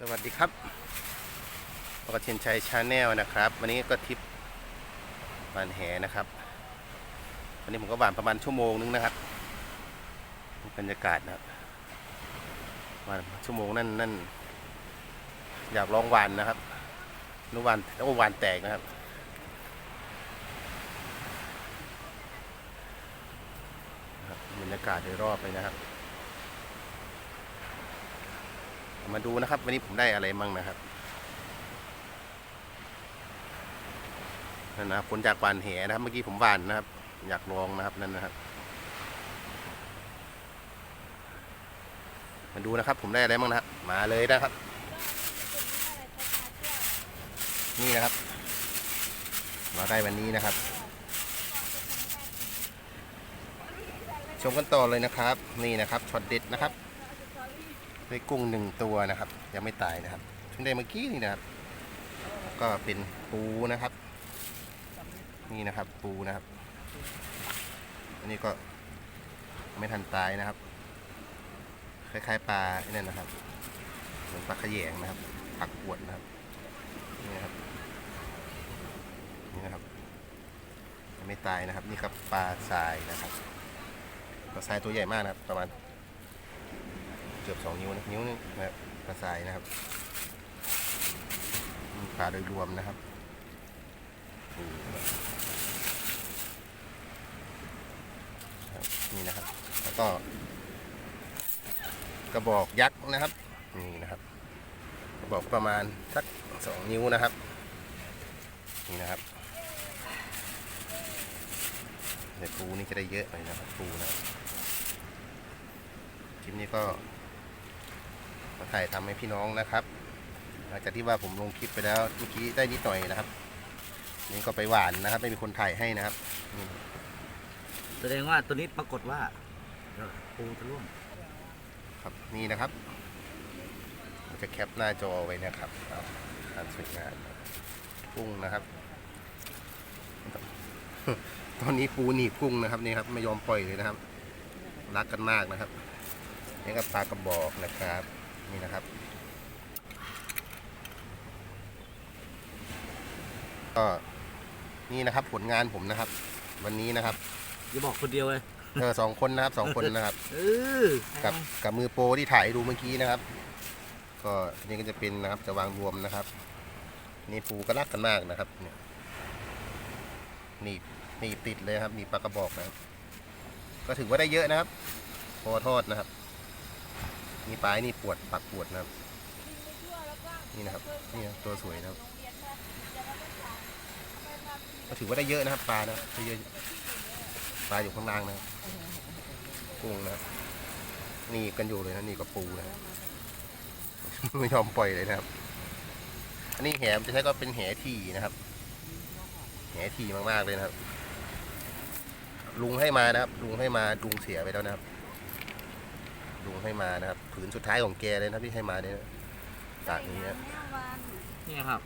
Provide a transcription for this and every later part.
สวัสดีครับปกตินชัยชาแนลนะครับ วันนี้ก็ทริปบานแหนะครับ วันนี้ผมก็บานประมาณชั่วโมงนึงนะครับบรรยากาศนะครับวานชั่วโมงนั่นนั่นอยากลองหวานนะครับนุวานแล้วก็หวานแตกนะครับนะครับบรรยากาศโดยรอบเลยนะครับ มาดูนะครับ วันนี้ผมได้อะไรมั่งนะครับนั่นนะครับผลจากหวานแหนะครับ เมื่อกี้ผมหวานนะครับ อยากลองนะครับนั่นนะครับ มาดูนะครับ ผมได้อะไรมั่งนะครับมาเลยนะครับ นี่นะครับ มาได้วันนี้นะครับ ชมกันต่อเลยนะครับ นี่นะครับช็อตเด็ดนะครับ ได้กุ้งหนึ่งตัวนะครับ ยังไม่ตายนะครับเพิ่งได้เมื่อกี้นี่นะครับ ก็เป็นปูนะครับ นี่นะครับปูนะครับ อันนี้ก็ไม่ทันตายนะครับ คล้ายๆปลาไอ้นั่นนะครับ เหมือนปลาขยงนะครับปักปวดนะครับ นี่นะครับ นี่นะครับยังไม่ตายนะครับ นี่ครับปลาทรายนะครับปลาทรายตัวใหญ่มากนะครับ ประมาณ เกือบสองนิ้วนะนิ้วนึงนะครับกระสายนะครับนี่ปลาโดยรวมนะครับนี่นะครับ แล้วก็ กระบอกยักษ์นะครับ นี่นะครับ กระบอกประมาณสักสองนิ้วนะครับ นี่นะครับเดี๋ยวปูนี่จะได้เยอะหน่อยนะครับปูนะครับคลิปนี้ก็ มาถ่ายทำให้พี่น้องนะครับ หลังจากที่ว่าผมลงคลิปไปแล้วเมื่อกี้ได้นิดหน่อยนะครับ นี่ก็ไปหวานนะครับ ไม่มีคนถ่ายให้นะครับนี่แสดงว่าตัวนี้ปรากฏว่าเออปูจะร่วงครับนี่นะครับผมจะแคปหน้าจอไว้นะครับเอาทานสวยงามกุ้งนะครับ ตอนนี้ปูหนีบกุ้งนะครับนี่ครับไม่ยอมปล่อยเลยนะครับ รักกันมากนะครับนี่ก็ปลากระบอกนะครับ นี่นะครับ ก็นี่นะครับผลงานผมนะครับ วันนี้นะครับอย่าบอกคนเดียวเลยเออสองคนนะครับสองคนนะครับ เออกับกับมือโปรที่ถ่ายให้ดูเมื่อกี้นะครับ ก็อันนี้ก็จะเป็นนะครับจะวางรวมนะครับ นี่ปูก็รักกันมากนะครับเนี่ยนี่นี่ติดเลยครับมีปลากระบอกนะครับ ก็ถือว่าได้เยอะนะครับ พอทอดนะครับ มีปลายนี่ปวดปักปวดนะครับ นี่นะครับนี่นะตัวสวยนะครับ ก็ถือว่าได้เยอะนะครับปลานะครับได้เยอะปลาอยู่ข้างล่างนะกุ้งนะนี่กันอยู่เลยนะนี่กับปูนะไม่ยอมปล่อยเลยนะครับ อันนี้แหมจะใช้ก็เป็นแหทีนะครับ แหทีมากๆเลยนะครับ ลุงให้มานะครับ ลุงให้มาลุงเสียไปแล้วนะครับ ลุงให้มานะครับผืนสุดท้ายของแกเลยนะครับที่ให้มาเนี่ยนะจากนี้นะนี่ครับ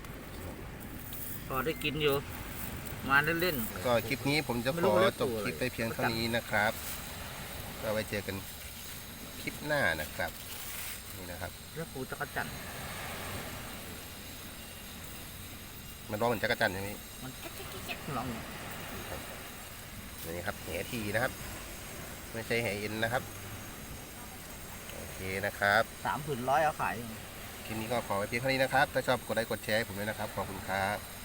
พอได้กินอยู่ มาเล่นก็คลิปนี้ผมจะไม่ขรู้อว่าเรียกจบตัวอะไรคลิปไปเพียงเท่านี้นะครับก็ไว้เจอกันคลิปหน้านะครับ นี่นะครับๆแล้วปูจักรจันทร์มันร้องเหมือนจักรจันทร์ใช่ไหมมันแก๊กๆๆๆร้องอยู่นี่ครับแหทีนะครับ ไม่ใช่แหเอ็นนะครับโอ เคนะครับ สามผืนร้อยเอาขายอยู่คลิปนี้ก็ขอไว้เพียงเท่านี้นะครับ ถ้าชอบกดไลค์กดแชร์ให้ผมด้วยนะครับ ขอบคุณครับ